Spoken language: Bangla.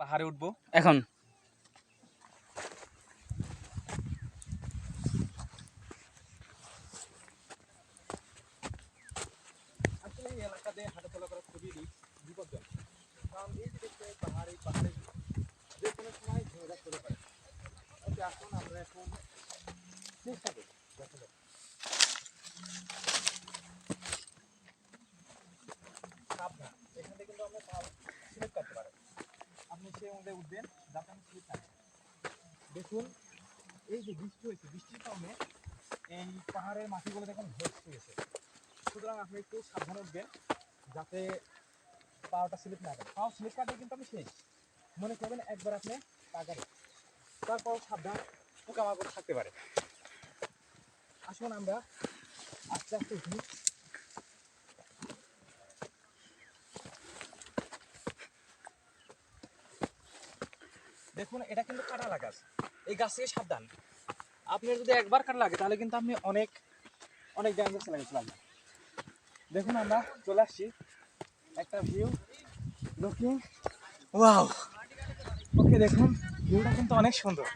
পাহাড়ে উঠবো। এখন। এই এলাকাতে হাঁটাচলা করা খুবই বিপজ্জনক। কারণ এই যে দেখতে পাহাড় পাহাড়ে যে কোনো সময় ঝড়া চলে পারে। ওকে আসুন আমরা এখন চেষ্টা করি দেখা যাক। এখান থেকে কিন্তু আমরা স্লিপ করতে পারি মধ্যে উঠবেন, যাতে আমি স্লিপ না দেখুন, এই যে বৃষ্টি হয়েছে, বৃষ্টির কারণে এই পাহাড়ের মাটিগুলো দেখুন ভেসে গেছে সুতরাং আপনি একটু সাবধানে উঠবেন, যাতে পাওয়াটা স্লিপ না করে পাও স্লিপ কাটলে কিন্তু আপনি শেষ। মনে করবেন একবার আপনি পাকারে তারপর সাবধান পোকামাকড় থাকতে পারে। আসুন আমরা আস্তে আস্তে উঠি। দেখুন, এটা কিন্তু কাটা লাগাস এই গাছ থেকে সাবধান। আপনার যদি একবার কাটা লাগে তাহলে কিন্তু আপনি অনেক অনেক ড্যামেজ লাগেছিলাম দেখুন আমরা চলে আসছি। একটা ভিউ লুকিং ওয়াও ওকে দেখুন ভিউটা কিন্তু অনেক সুন্দর।